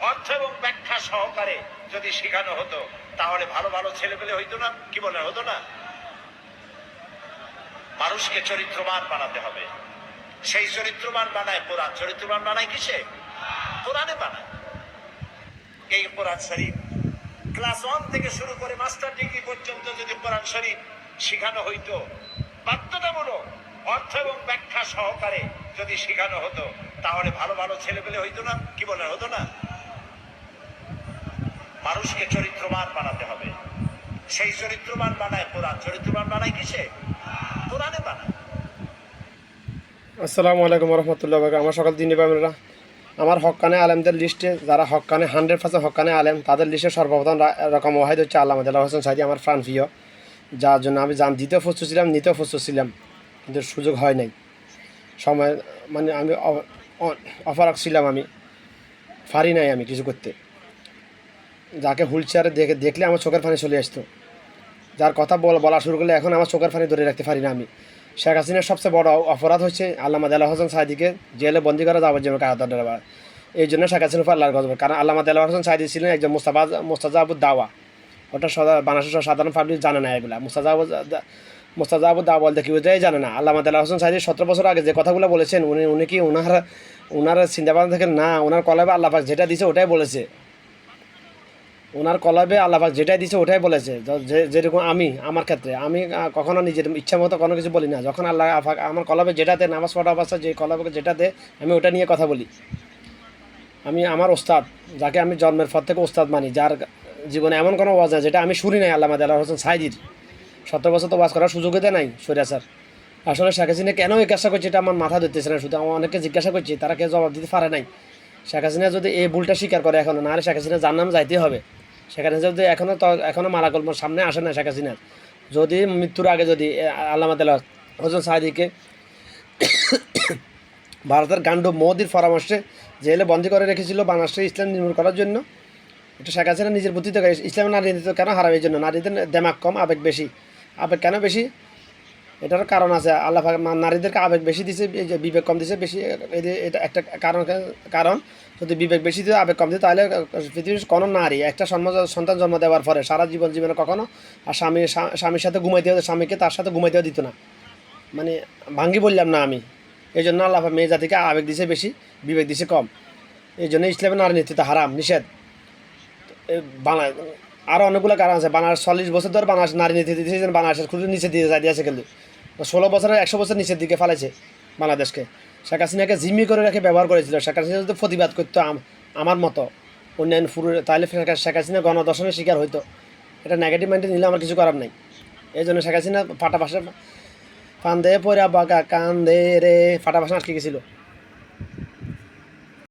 অর্থ এবং ব্যাখ্যা সহকারে যদি শেখানো হতো, তাহলে ভালো ভালো ছেলেপেলে হইতো না, কি বলে, হতো না? মানুষকে চরিত্রবান বানাতে হবে। সেই চরিত্রবান বানায় কোরআন। চরিত্রবান বানায় কিসে? কোরআনে বানায়। এই কোরআন শরীফ ক্লাস ওয়ান থেকে শুরু করে মাস্টার ডিগ্রি পর্যন্ত যদি কোরআন শরীফ শেখানো হইতো, বাধ্যতামূলক অর্থ এবং ব্যাখ্যা সহকারে যদি শেখানো হতো, তাহলে ভালো ভালো ছেলেপেলে হইতো না, কি বলে, হতো না? মানুষকে চরিত্রবান বানাতে হবে। সেই চরিত্রবান বানায় কোরআন। চরিত্রবান বানায় কিসে? কোরআনে বানায়। আসসালামু আলাইকুম রহমতুল্লাহ বাক আমার সকাল দিন আমরা আমার হক্কানে আলেমদের লিস্টে যারা হক্কানে হান্ড্রেড পার্সেন্ট হক্কানে আলেম, তাদের লিস্টে সর্বপ্রথম রকম ওয়াহিদ হচ্ছে আল্লাহ আল্লাহ হোসেন সাইদি, আমার প্রাণ প্রিয়। যার জন্য আমি জান দিতেও প্রস্তুত ছিলাম, নিতেও প্রস্তুত ছিলাম, কিন্তু সুযোগ হয় নাই। সময় মানে আমি অ- অ- ছিলাম আমি। পারি নাই আমি কিছু করতে। যাকে হুইল চেয়ারে দেখে দেখলে আমার চোখের পানি চলে আসতো। যার কথা বল- বলা শুরু করলে এখন আমার চোখের পানি ধরে রাখতে পারি না আমি। শেখ হাসিনার সবচেয়ে বড় অপরাধ হচ্ছে আল্লামা দেলা হোসেন সাইদিকে জেলে বন্দি করা যাবজ্জীবন কারাদণ্ড দেওয়া। এই জন্য শেখ হাসিনার উপর আল্লাহর গজব। কারণ আল্লামা দেলা হোসেন সাইদি ছিলেন একজন মুস্তাবাজ মুস্তাজাবুদ দাওয়া। ওটা সদা, বাংলাদেশের সাধারণ পাবলিক জানে না এগুলা। মুস্তাজাবুদ মুস্তাজাবুদ দাওয়া বলতে কি বোঝাই জানে না। আল্লামা দেলা হোসেন সাইদি সতেরো বছর আগে যে কথাগুলো বলেছেন, উনি উনি কি ওনার ওনার চিন্তাভাবনা থেকে না ওনার কলাবে আল্লাহ পাক যেটা দিছে ওটাই বলেছে। ওনার কলাবে আল্লাহাক যেটাই দিছে ওটাই বলেছে। যে যেরকম আমি, আমার ক্ষেত্রে। আমি কখনো নিজের ইচ্ছা মতো কোনো কিছু বলি না। যখন আল্লাহ আফাক- আমার কলাবে যেটাতে নামাজ পড়া অবস্থা যে কলাবে যেটাতে আমি ওটা নিয়ে কথা বলি। আমি আমার ওস্তাদ, যাকে আমি জন্মের পর থেকে ওস্তাদ মানি, যার জীবনে এমন কোনো ওয়াজ নাই, যেটা আমি শুনি নাই, আল্লাহ আল্লাহ হোসেন সাইদির। সত্তর বছর তো ওয়াজ করার সুযোগই নাই সরিয়া স্যার। আসলে শেখ হাসিনা কেন জিজ্ঞাসা করছে এটা আমার মাথা ধরতেছে না, শুধু আমার অনেকে জিজ্ঞাসা করছি, তারা কেউ জবাব দিতে পারে নাই। শেখ হাসিনা যদি এই ভুলটা স্বীকার করে এখনও, নাহলে শেখ হাসিনা যার নাম যাইতে হবে। হাসিনা যদি এখনও এখনও মারা সামনে আসে না শেখ হাসিনার যদি মৃত্যুর আগে যদি আল্লাহ হোসেন সাহাদিকে ভারতের গান্ড মোদির পরামর্শে জেলে বন্দি করে রেখেছিল বাংলাদেশে ইসলাম নির্মূল করার জন্য, এটা শেখ হাসিনা নিজের বুদ্ধি থেকে ইসলামের নারী কেন হারাবে? এই জন্য নারীদের দেমাক কম, আবেগ বেশি। আবেগ কেন বেশি? এটার কারণ আছে। আল্লাহ নারীদেরকে আবেগ বেশি দিছে বিবেক কম দিছে, বেশি এটা একটা কারণ কারণ, যদি বিবেক বেশি দিয়ে আবেগ কম দিত তাহলে পৃথিবীর কোনো নারী, একটা সন্তান জন্ম দেওয়ার পরে সারা জীবন জীবনে কখনো আর স্বামী, স্বা- স্বামীর সাথে ঘুমাইতেও স্বামীকে তার সাথে ঘুমাইতেও দিত না। মানে ভাঙ্গি বললাম না আমি। এই জন্য আল্লাহ মেয়ে জাতিকে আবেগ দিছে বেশি, বিবেক দিছে কম। এই জন্য ইসলামের নারী নীতিতে হারাম, নিষেধ। বাংলা আরও অনেকগুলো কারণ আছে। বাংলাদেশ চল্লিশ বছর ধরে বাংলাদেশ নারী নীতি দিয়েছে বাংলাদেশের খুব নিচে দিয়ে যাই দিয়েছে কিন্তু। ষোলো বছরের একশো বছর নিচের দিকে ফেলেছে বাংলাদেশকে। শেখ হাসিনাকে জিম্মি করে রেখে ব্যবহার করেছিল। শেখ হাসিনা যদি প্রতিবাদ করতো আম- আমার মতো অন্যান্য ফুরু তাহলে শেখ হাসিনা গণদর্শনের শিকার হইতো। এটা নেগেটিভ মাইন্ডে নিলে আমার কিছু করার নাই। এই জন্য শেখ হাসিনা ফাটা ভাষা ফান্দে পড়া বাঁকা কান্দে রে। ফাটা ভাষা আটকে গেছিল।